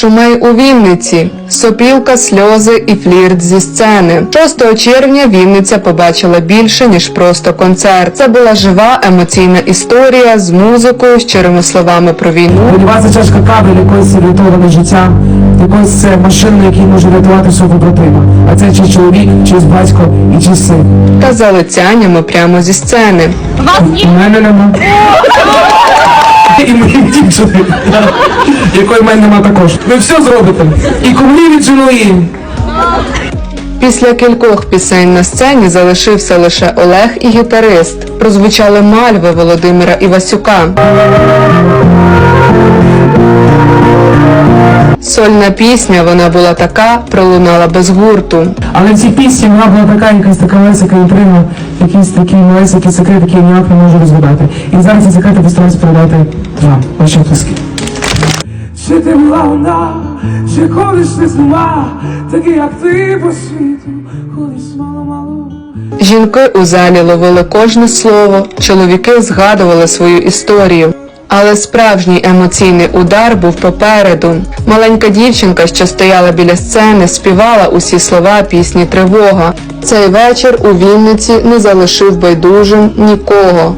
Шумей у Вінниці, сопілка, сльози і флірт зі сцени. 6 червня Вінниця побачила більше ніж просто концерт. Це була жива емоційна історія з музикою, щирими словами про війну Сподівається чашка кави, якоїсь рятоване життя, якоїсь е, машини, які може рятувати свого побратима. А це чи чоловік, чийсь батько і чийсь син. та залицяннями прямо зі сцени. У мене нема. І моїй дівчини, якої в мене нема також. Ви все зробите. І кумлі відженої. Після кількох пісень на сцені залишився лише Олег і гітарист. Прозвучали мальви Володимира Івасюка. Сольна пісня вона була така, пролунала без гурту. Але в цій пісні вона була така, якась така лесика інтрима, якісь такі малесики секрети, які я ніяк не можу розгадати. І зараз ці секрети постараюся передати вам, ваші оплески. Чи ти була вона, чи ходиш ти з ума, такий як ти по світу, ходиш мало-мало. Жінки у залі ловили кожне слово, чоловіки згадували свою історію. Але справжній емоційний удар був попереду. Маленька дівчинка, що стояла біля сцени, співала усі слова пісні Тривога. Цей вечір у Вінниці не залишив байдужим нікого.